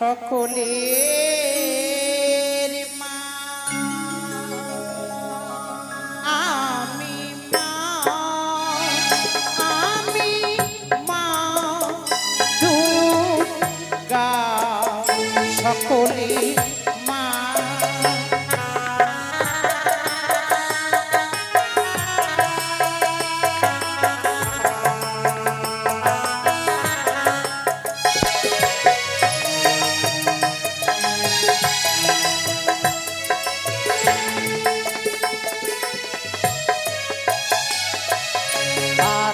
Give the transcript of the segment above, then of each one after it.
সকলের মা। আমি মা আমি মা। দুর্গা সকলের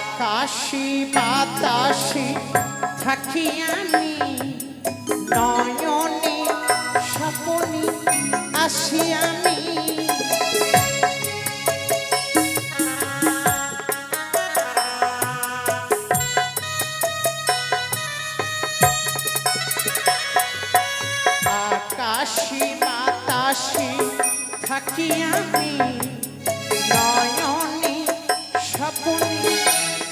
আকাশি বাতাসে থাকি আমি নয়নে স্বপনে আসি আমি। আকাশি বাতাসে থাকি আমি স্বপনে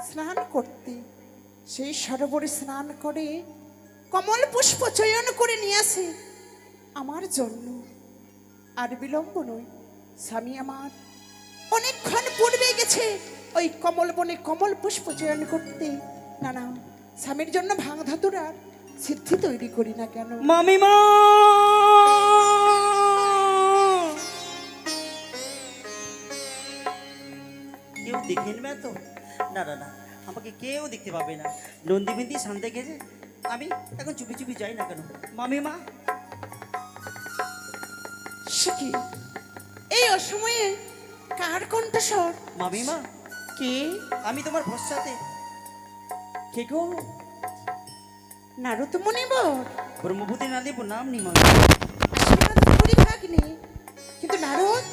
স্নান করতে। সেই সরোবরে স্নান করে কমল পুষ্প চয়ন করে নিয়ে আসে। আমার জন্য। আর বিলম্ব নয়, স্বামী আমার। অনেকক্ষণ পূর্বে গেছে ওই কমল বনে কমল পুষ্প চয়ন করতে। না না, স্বামীর জন্য ভাঙ ধাতুরার সিদ্ধি তৈরি করি না কেন? মামিমা! কেউ দেখে নেবে তো? না না না আমাকে কেউ দেখতে পাবে না। নন্দী বিন্দি শান্তে গেছে আমি এখন চুপি চুপি যাই না কেন? মামিমা? সে কি? এই অসময়ে কার কণ্ঠস্বর? মামিমা? কে? আমি তোমার ভরসাতে কে গো? নারদ মুনিবর ব্রহ্মভূতি না দেব নাম নি মামি আশীর্বাদ কিন্তু নারদ?